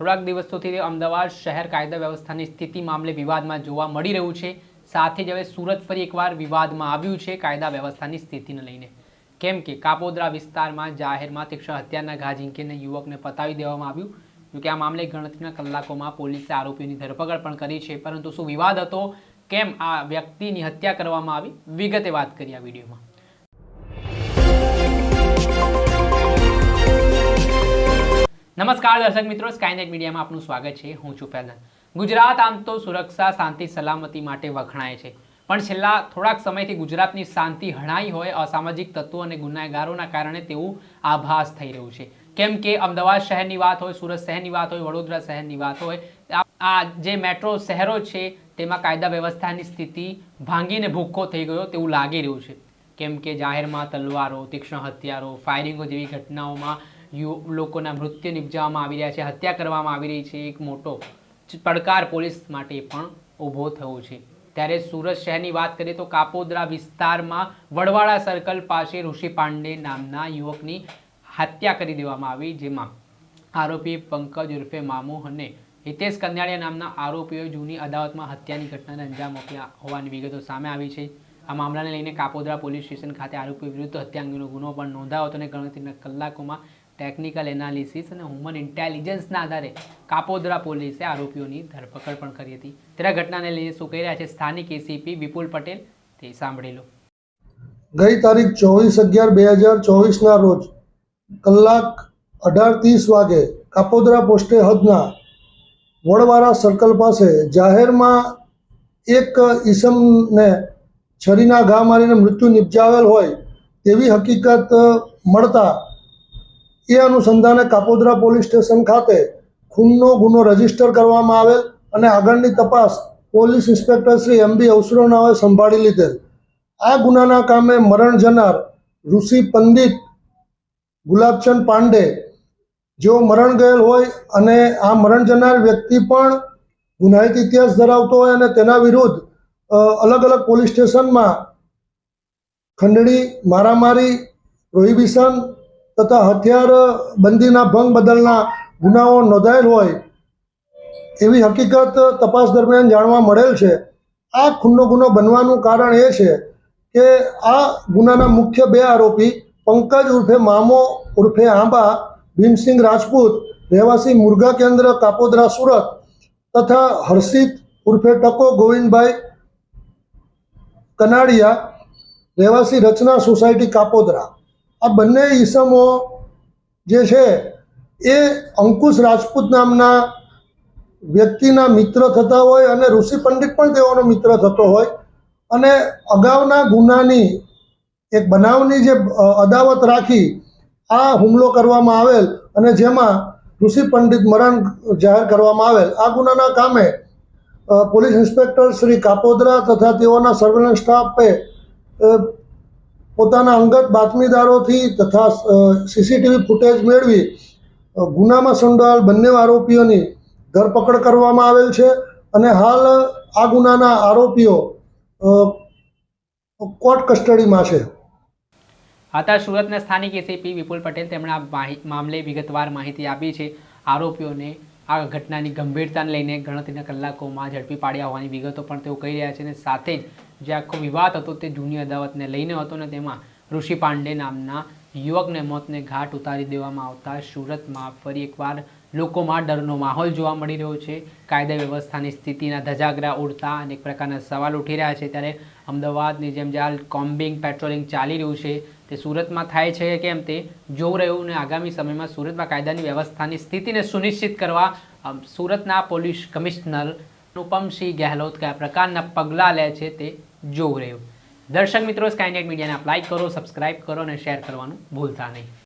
થોડાક દિવસોથી અમદાવાદ શહેર કાયદા વ્યવસ્થાની સ્થિતિ મામલે વિવાદમાં જોવા મળી રહ્યું છે. સાથે જ હવે સુરત ફરી એકવાર વિવાદમાં આવ્યું છે કાયદા વ્યવસ્થાની સ્થિતિને લઈને. કેમ કે કાપોદરા વિસ્તારમાં જાહેરમાં તીક્ષ્ણ હત્યાના ઘા ઝીંકીને યુવકને પતાવી દેવામાં આવ્યું. જોકે આ મામલે ગણતરીના કલાકોમાં પોલીસે આરોપીઓની ધરપકડ પણ કરી છે. પરંતુ શું વિવાદ હતો? કેમ આ વ્યક્તિની હત્યા કરવામાં આવી? વિગતે વાત કરી આ વિડીયોમાં. નમસ્કાર દર્શક મિત્રો સ્કાયનેટ મીડિયામાં આપનું સ્વાગત છે. હું છું ફેલન ગુજરાત આમ તો સુરક્ષા, શાંતિ, સલામતી માટે વખણાય છે. પણ છેલ્લા થોડાક સમયથી ગુજરાતની શાંતિ હણાઈ હોય, અસામાજિક તત્વો અને ગુનેગારોના કારણે તેવું આભાસ થઈ રહ્યું છે. કેમ કે અમદાવાદ શહેરની વાત હોય, સુરત શહેરની વાત હોય, વડોદરા શહેરની વાત હોય, આ- જે મેટ્રો શહેરો છે, તેમાં કાયદા વ્યવસ્થાની સ્થિતિ ભાંગીને ભૂક્કો થઈ ગયો તેવું લાગી રહ્યું છે. કેમ કે જાહેરમાં તલવારો, તીક્ષ્ણ હથિયારો, ફાયરિંગો જેવી ઘટનાઓમાં લોકોના મૃત્યુ નિપજાવવામાં આવી રહ્યા છે, હત્યા કરવામાં આવી રહી છે. એક મોટો પડકાર પોલીસ માટે પણ ઊભો થયો છે. ત્યારે સુરત શહેરની વાત કરીએ તો કાપોદરા વિસ્તારમાં વડવાળા સર્કલ પાસે ઋષિ પાંડે નામના યુવકની હત્યા કરી દેવામાં આવી, જેમાં આરોપી પંકજ ઉર્ફે મામુ અને હિતેશ કન્યાળિયા નામના આરોપીઓએ જૂની અદાવતમાં હત્યાની ઘટનાને અંજામ આપ્યા હોવાની વિગતો સામે આવી છે. આ મામલાને લઈને કાપોદરા પોલીસ સ્ટેશન ખાતે આરોપી વિરુદ્ધ હત્યા અંગેનો ગુનો પણ નોંધાયો હતો અને ગણતરીના કલાકોમાં ટેકનિકલ એનાલિસિસ અને હ્યુમન ઇન્ટેલિજન્સના આધારે કાપોદ્રા પોલીસે આરોપીઓની ધરપકડ પણ કરી હતી. ત્યારે ઘટનાને લઈને શું કહી રહ્યા છે સ્થાનિક એસીપી વિપુલ પટેલ તે સાંભળી લો. ગઈ તારીખ ચોવીસ અગિયાર બે હજાર ચોવીસના રોજ કલાક અઢાર ત્રીસ વાગે કાપોદ્રા પોસ્ટે હદના વડવારા સર્કલ પાસે જાહેરમાં એક ઈસમને છરીના ઘા મારીને મૃત્યુ નિપજાવેલ હોય તેવી હકીકત મળતા એ અનુસંધાને કાપોદ્રા પોલીસ સ્ટેશન ખાતે ખૂનનો ગુનો રજિસ્ટર કરવામાં આવેલ અને આગળની તપાસ police inspector Shri M B અવસરોનાઓએ સંભાળી લીધેલ. આ ગુનાના કામે મરણ જનાર ઋષિ પંડિત ગુલાબચંદ પાંડે, જેઓ મરણ ગયેલ હોય અને આ મરણ જનાર વ્યક્તિ પણ ગુનાહિત ઇતિહાસ ધરાવતો હોય અને તેના વિરુદ્ધ અલગ અલગ પોલીસ સ્ટેશનમાં ખંડણી, મારામારી, પ્રોહિબિશન તથા હથિયાર બંધીના ભંગ બદલના ગુનાઓ નોંધાયેલ હોય એવી હકીકત તપાસ દરમિયાન જાણવા મળેલ છે. આ ખૂનનો ગુનો બનવાનું કારણ એ છે કે આ ગુનાના મુખ્ય બે આરોપી પંકજ ઉર્ફે મામો ઉર્ફે આંબા, ભીમસિંહ રાજપૂત, રહેવાસી મુર્ગા કેન્દ્ર, કાપોદરા, સુરત તથા હર્ષિત ઉર્ફે ટકો ગોવિંદભાઈ કનાડિયા, રહેવાસી રચના સોસાયટી કાપોદ્રા. આ બંને ઈસમો જે છે, એ અંકુશ રાજપૂત નામના વ્યક્તિના મિત્ર થતા હોય અને ઋષિ પંડિત પણ તેઓનો મિત્ર થતો હોય. અને અગાઉના ગુનાની એક બનાવની જે અદાવત રાખી, આ હુમલો કરવામાં આવેલ અને જેમાં ઋષિ પંડિત મરણ જાહેર કરવામાં આવેલ. આ ગુનાના કામે પોલીસ ઇન્સ્પેક્ટર શ્રી કાપોદરા તથા તેઓના સર્વેલન્સ સ્ટાફે પોતાના અંગત બાતમીદારોથી તથા સીસીટીવી ફૂટેજ મેળવી ગુનામાં સંડોવાયેલ બંને આરોપીઓની ધરપકડ કરવામાં આવેલ છે અને હાલ આ ગુનાના આરોપીઓ કોર્ટ કસ્ટડીમાં છે. હતા સુરતના સ્થાનિક એસીપી વિપુલ પટેલ તેમણે આ મામલે વિગતવાર માહિતી આપી છે. આરોપીઓને આ ઘટનાની ગંભીરતાને લઈને ગણતરીના કલાકોમાં ઝડપી પાડ્યા હોવાની વિગતો પણ તેઓ કહી રહ્યા છે અને સાથે જ જે આખો વિવાદ હતો તે જૂની અદાવતને લઈને હતો ને તેમાં ઋષિ પાંડે નામના યુવકને મોતને ઘાટ ઉતારી દેવામાં આવતા સુરતમાં ફરી એકવાર લોકોમાં ડરનો માહોલ જોવા મળી રહ્યો છે. કાયદા વ્યવસ્થાની સ્થિતિના ધજાગરા ઉડતા અને એક પ્રકારના સવાલ ઉઠી રહ્યા છે. ત્યારે અમદાવાદની જેમ જે હાલ કોમ્બિંગ પેટ્રોલિંગ ચાલી રહ્યું છે તે સુરતમાં થાય છે કે કેમ તે જોવું રહ્યું અને આગામી સમયમાં સુરતમાં કાયદાની વ્યવસ્થાની સ્થિતિને સુનિશ્ચિત કરવા સુરતના પોલીસ કમિશનર અનુપમસિંહ ગેહલોત કયા પ્રકારના પગલાં લે છે તે જોવું રહ્યું. દર્શક મિત્રો સ્કાયનેટ મીડિયાને આપ લાઈક કરો સબસ્ક્રાઇબ કરો અને શેર કરવાનું ભૂલતા નહીં.